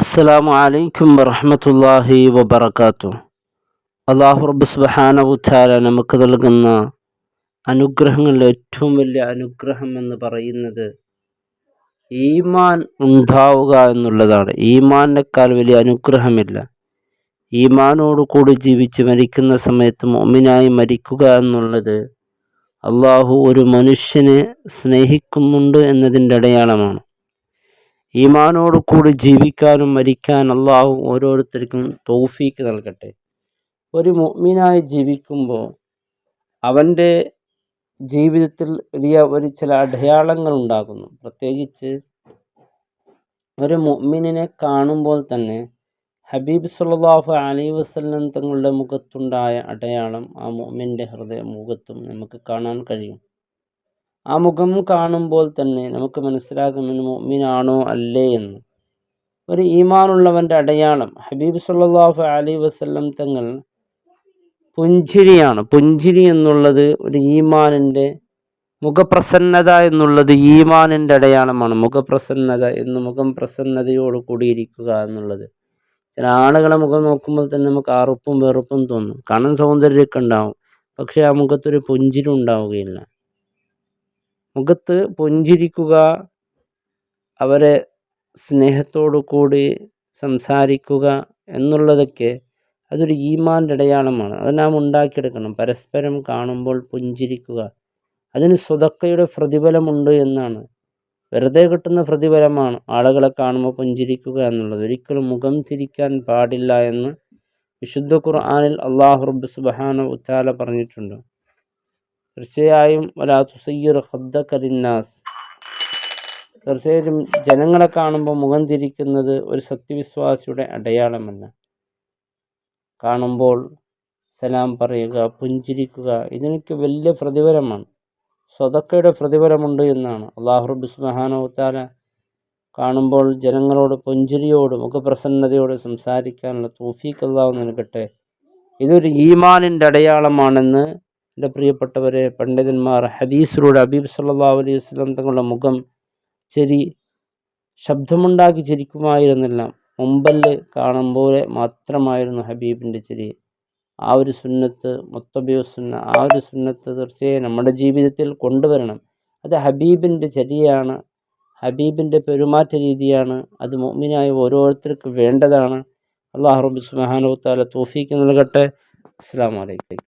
അസ്സലാമു അലൈക്കും വറഹമത്തല്ലാഹി വബർക്കാത്തു അള്ളാഹു റബ്ബ് സുബാനവുത്താല നമുക്ക് നൽകുന്ന അനുഗ്രഹങ്ങളിൽ ഏറ്റവും വലിയ അനുഗ്രഹം എന്ന് പറയുന്നത് ഈമാൻ ഉണ്ടാവുക എന്നുള്ളതാണ്. ഈമാനേക്കാൾ വലിയ അനുഗ്രഹമില്ല. ഈമാനോട് കൂടി ജീവിച്ച് മരിക്കുന്ന സമയത്ത് മോമിനായി മരിക്കുക എന്നുള്ളത് അള്ളാഹു ഒരു മനുഷ്യനെ സ്നേഹിക്കുന്നുണ്ട് എന്നതിന്റെ അടയാളമാണ്. ഈമാനോട് കൂടി ജീവിക്കാനും മരിക്കാൻ അള്ളാഹു ഓരോരുത്തർക്കും തൗഫീക്ക് നൽകട്ടെ. ഒരു മുഅ്മിനായി ജീവിക്കുമ്പോൾ അവന്റെ ജീവിതത്തിൽ വലിയ ഒരു ചില അടയാളങ്ങൾ ഉണ്ടാകുന്നു. പ്രത്യേകിച്ച് ഒരു മുഅ്മിനെ കാണുമ്പോൾ തന്നെ ഹബീബ് സല്ലാഹു അലൈ വസ്ലം തങ്ങളുടെ മുഖത്തുണ്ടായ അടയാളം ആ മുഅ്മിന്റെ ഹൃദയ മുഖത്തും നമുക്ക് കാണാൻ കഴിയും. ആ മുഖം കാണുമ്പോൾ തന്നെ നമുക്ക് മനസ്സിലാകുമെന്ന് മുഅ്മിനാണോ അല്ലേ എന്ന്. ഒരു ഈമാനുള്ളവന്റെ അടയാളം. ഹബീബ് സല്ലാഹു അലൈ വസ്ലം തങ്ങൾ പുഞ്ചിരിയാണ്. പുഞ്ചിരി എന്നുള്ളത് ഒരു ഈമാനിന്റെ മുഖപ്രസന്നത എന്നുള്ളത് ഈമാനിന്റെ അടയാളമാണ്. മുഖപ്രസന്നത എന്ന് മുഖം പ്രസന്നതയോട് കൂടിയിരിക്കുക എന്നുള്ളത്. ചില ആളുകളെ മുഖം നോക്കുമ്പോൾ തന്നെ നമുക്ക് അറുപ്പും വെറുപ്പും തോന്നും. കാണാൻ സൗന്ദര്യമൊക്കെ ഉണ്ടാവും. പക്ഷേ ആ മുഖത്തൊരു പുഞ്ചിരി ഉണ്ടാവുകയില്ല. മുഖത്ത് പുഞ്ചിരിക്കുക അവരെ സ്നേഹത്തോടു കൂടി സംസാരിക്കുക എന്നുള്ളതൊക്കെ അതൊരു ഈമാന്റെ അടയാളമാണ് അത് നാം ഉണ്ടാക്കിയെടുക്കണം. പരസ്പരം കാണുമ്പോൾ പുഞ്ചിരിക്കുക. അതിന് സ്വതക്കയുടെ പ്രതിഫലമുണ്ട് എന്നാണ്. വെറുതെ കിട്ടുന്ന പ്രതിഫലമാണ് ആളുകളെ കാണുമ്പോൾ പുഞ്ചിരിക്കുക എന്നുള്ളത്. ഒരിക്കലും മുഖം തിരിക്കാൻ പാടില്ല എന്ന് വിശുദ്ധ ഖുർആാനിൽ അള്ളാഹു റബ്ബ് സുബാന ഉത്താല പറഞ്ഞിട്ടുണ്ട്. തീർച്ചയായും വലാ തുസയ്യർ ഹബ്ദക്കരിന്നാസ് തീർച്ചയായും ജനങ്ങളെ കാണുമ്പോൾ മുഖം തിരിക്കുന്നത് ഒരു സത്യവിശ്വാസിയുടെ അടയാളമല്ല. കാണുമ്പോൾ സലാം പറയുക പുഞ്ചിരിക്കുക ഇതിനൊക്കെ വലിയ പ്രതിഫലമാണ്. സ്വതക്കയുടെ പ്രതിഫലമുണ്ട് എന്നാണ്. അള്ളാഹുറബിസ് മഹാനവത്താല കാണുമ്പോൾ ജനങ്ങളോട് പുഞ്ചിരിയോടും ഒക്കെ മുഖപ്രസന്നതയോട് സംസാരിക്കാനുള്ള തൂഫീക്ക് അള്ളാഹു നൽകട്ടെ. ഇതൊരു ഈമാനിന്റെ അടയാളമാണെന്ന് എന്റെ പ്രിയപ്പെട്ടവരെ പണ്ഡിതന്മാർ ഹദീസിലൂടെ അബീബ് സല്ലാ അലൈഹി വസ്ലം തങ്ങളുടെ മുഖം ചെരി ശബ്ദമുണ്ടാക്കി ചിരിക്കുമായിരുന്നില്ല. മുമ്പൽ കാണും പോലെ മാത്രമായിരുന്നു ഹബീബിന്റെ ചിരി. ആ ഒരു സുന്നത്ത് സുന്ന ആ ഒരു സുന്നത്ത് തീർച്ചയായും നമ്മുടെ ജീവിതത്തിൽ കൊണ്ടുവരണം. അത് ഹബീബിന്റെ ചരിയാണ്. ഹബീബിന്റെ പെരുമാറ്റ രീതിയാണ്. അത് മോമിനായ ഓരോരുത്തർക്കും വേണ്ടതാണ്. അള്ളാഹു റബി സുബാനു താല തോഫീക്ക് നൽകട്ടെ. അസ്സാം വലൈക്കും